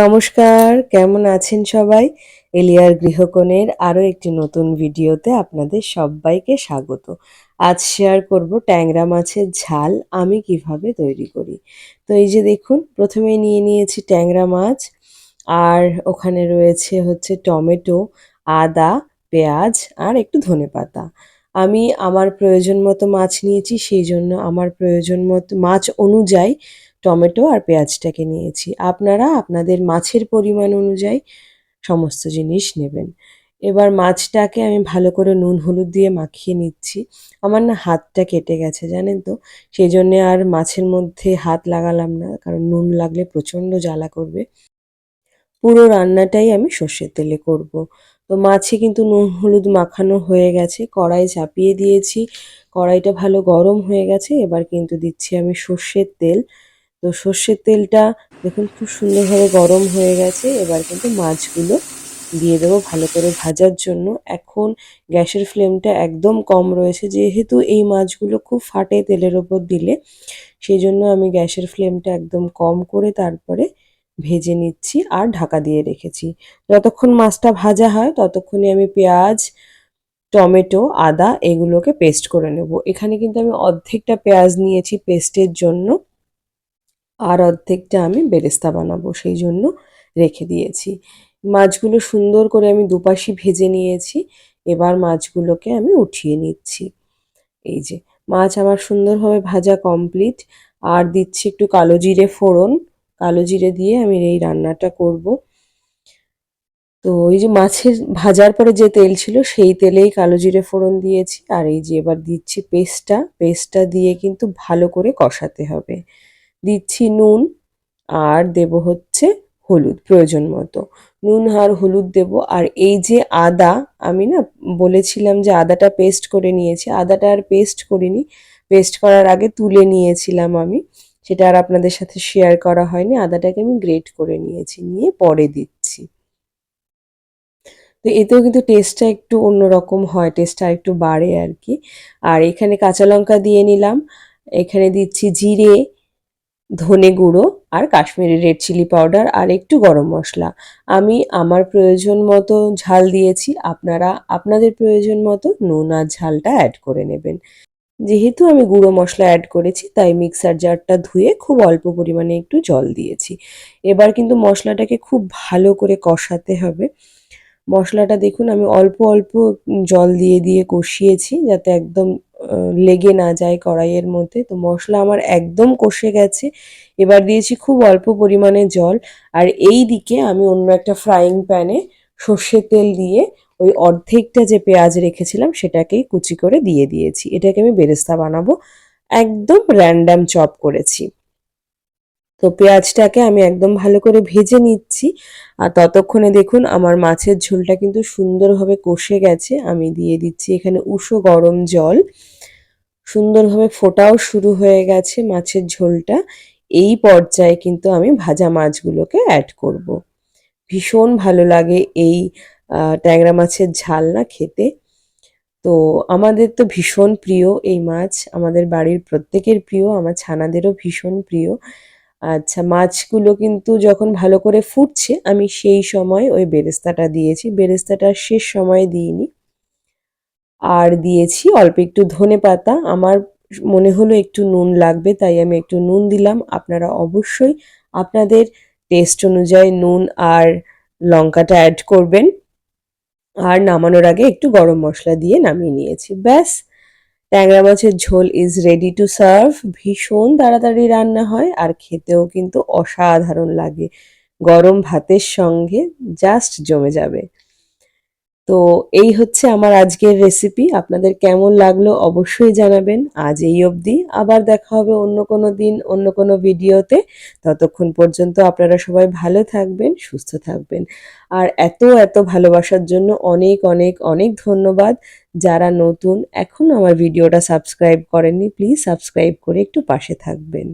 নমস্কার, কেমন আছেন সবাই? এলিয়ার গৃহকোণের আরও একটি নতুন ভিডিওতে আপনাদের সবাইকে স্বাগত। আজ শেয়ার করব ট্যাংরা মাছের ঝাল আমি কীভাবে তৈরি করি। তো এই যে দেখুন প্রথমে নিয়ে নিয়েছি ট্যাংরা মাছ, আর ওখানে রয়েছে হচ্ছে টমেটো, আদা, পেঁয়াজ, আর একটু ধনে পাতা। আমি আমার প্রয়োজন মতো মাছ নিয়েছি, সেই জন্য আমার প্রয়োজন মতো, মাছ অনুযায়ী টমেটো আর পেঁয়াজটাকে নিয়েছি। আপনারা আপনাদের মাছের পরিমাণ অনুযায়ী সমস্ত জিনিস নেবেন। এবার মাছটাকে আমি ভালো করে নুন, হলুদ দিয়ে মাখিয়ে নিচ্ছি। আমার না হাতটা কেটে গেছে, জানেন তো? সেই জন্যে আর মাছের মধ্যে হাত লাগালাম না, কারণ নুন লাগলে প্রচণ্ড জ্বালা করবে। পুরো রান্নাটাই আমি সর্ষের তেলে করব। তো মাছে কিন্তু নুন, হলুদ মাখানো হয়ে গেছে। কড়াই চাপিয়ে দিয়েছি। কড়াইটা ভালো গরম হয়ে গেছে। এবার কিন্তু দিচ্ছি আমি সর্ষের তেল। তো সর্ষের তেলটা দেখুন খুব সুন্দরভাবে গরম হয়ে গেছে। এবার কিন্তু মাছগুলো দিয়ে দেবো ভালো করে ভাজার জন্য। এখন গ্যাসের ফ্লেমটা একদম কম রয়েছে, যেহেতু এই মাছগুলো খুব ফাটে তেলের ওপর দিলে। সেই জন্য আমি গ্যাসের ফ্লেমটা একদম কম করে তারপরে ভেজে নিচ্ছি আর ঢাকা দিয়ে রেখেছি। যতক্ষণ মাছটা ভাজা হয় ততক্ষণই আমি পেঁয়াজ, টমেটো, আদা এগুলোকে পেস্ট করে নেব। এখানে কিন্তু আমি অর্ধেকটা পেঁয়াজ নিয়েছি পেস্টের জন্য। আর অর্ধেকটা আমি বেরেস্তা বানাবো, সেই জন্য রেখে দিয়েছি। মাছগুলো সুন্দর করে আমি দুপাশি ভেজে নিয়েছি, এবার মাছগুলোকে আমি উঠিয়ে নিচ্ছি। এই যে, মাছ আমার সুন্দরভাবে ভাজা কমপ্লিট। আর দিচ্ছি একটু কালো জিরে ফোড়ন। কালো জিরে দিয়ে আমি এই রান্নাটা করব। তো এই যে মাছের ভাজার পরে যে তেল ছিল, সেই তেলেই কালো জিরে ফোড়ন দিয়েছি। আর এই যে এবার দিচ্ছি পেস্টটা। পেস্টটা দিয়ে কিন্তু ভালো করে কষাতে হবে। দিচ্ছি নুন, আর দেব হচ্ছে হলুদ, প্রয়োজন মতো। নুন, আর হলুদ দেব, আর এই যে আদা, আমি না বলেছিলাম যে আদাটা পেস্ট করে নিয়েছি, আদাটা আর পেস্ট করিনি। পেস্ট করার আগে তুলে নিয়েছিলাম আমি, সেটা আর আপনাদের সাথে শেয়ার করা হয়নি, আদাটাকে আমি গ্রেট করে নিয়েছি, নিয়ে পরে দিচ্ছি। তো এতেও কিন্তু টেস্টটা একটু অন্যরকম হয় টেস্টটা একটু বাড়ে আর কি। আর এখানে কাঁচা লঙ্কা দিয়ে নিলাম, এখানে দিচ্ছি জিরে ধনে গুঁড়ো আর কাশ্মীরি রেড চিলি পাউডার আর একটু গরম মশলা। আমি আমার প্রয়োজন মতো ঝাল দিয়েছি, আপনারা আপনাদের প্রয়োজন মতো নুন আর ঝালটা অ্যাড করে নেবেন। যেহেতু আমি গুঁড়ো মশলা অ্যাড করেছি, তাই মিক্সার জারটা ধুয়ে খুব অল্প পরিমাণে একটু জল দিয়েছি। এবার কিন্তু মশলাটাকে খুব ভালো করে কষাতে হবে। মশলাটা দেখুন, আমি অল্প অল্প জল দিয়ে দিয়ে কষিয়েছি যাতে একদম লেগে না যায় কড়াইয়ের মধ্যে। তো মশলা আমার একদম কষে গেছে। এবার দিয়েছি খুব অল্প পরিমাণে জল। আর এই দিকে আমি অন্য একটা ফ্রাইং প্যানে সর্ষের তেল দিয়ে ওই অর্ধেকটা যে পেঁয়াজ রেখেছিলাম সেটাকেই কুচি করে দিয়ে দিয়েছি। এটাকে আমি বেরেস্তা বানাবো। একদম র্যান্ডাম চপ করেছি। তো পেঁয়াজটাকে আমি একদম ভালো করে ভেজে নিচ্ছি। আর ততক্ষণে দেখুন আমার মাছের ঝোলটা কিন্তু সুন্দরভাবে কষে গেছে। আমি দিয়ে দিচ্ছি এখানে উষো গরম জল। সুন্দরভাবে ফোটাও শুরু হয়ে গেছে মাছের ঝোলটা। এই পর্যায়ে কিন্তু আমি ভাজা মাছগুলোকে অ্যাড করব। ভীষণ ভালো লাগে এই ট্যাংরা মাছের ঝাল না খেতে। তো আমাদের তো ভীষণ প্রিয় এই মাছ। আমাদের বাড়ির প্রত্যেকের প্রিয়। আমার ছানাদেরও ভীষণ প্রিয়। আচ্ছা মাছগুলো কিন্তু যখন ভালো করে ফুটছে, আমি সেই সময় ওই বেরেস্তাটা দিয়েছি। বেরেস্তাটা শেষ সময় দিইনি। আর দিয়েছি অল্প একটু ধনে পাতা। আমার মনে হলো একটু নুন লাগবে, তাই আমি একটু নুন দিলাম। আপনারা অবশ্যই আপনাদের টেস্ট অনুযায়ী নুন আর লঙ্কাটা অ্যাড করবেন। আর নামানোর আগে একটু গরম মশলা দিয়ে নামিয়ে নিয়েছি। ব্যাস। ট্যাংরা মাছের ঝোল ইজ রেডি টু সার্ভ ভীষণ তাড়াতাড়ি রান্না হয়, আর খেতেও কিন্তু অসাধারণ লাগে। গরম ভাতের সঙ্গে জাস্ট জমে যাবে। তো এই হচ্ছে আমার আজকের রেসিপি আপনাদের কেমন লাগল অবশ্যই জানাবেন। আজ এই অবধি আবার দেখা হবে অন্য কোনো দিন, অন্য কোনো ভিডিওতে। ততক্ষণ পর্যন্ত আপনারা সবাই ভালো থাকবেন, সুস্থ থাকবেন। আর এত এত ভালোবাসার জন্য অনেক অনেক অনেক ধন্যবাদ। যারা নতুন এখনও আমার ভিডিওটা সাবস্ক্রাইব করেননি প্লিজ সাবস্ক্রাইব করে একটু পাশে থাকবেন।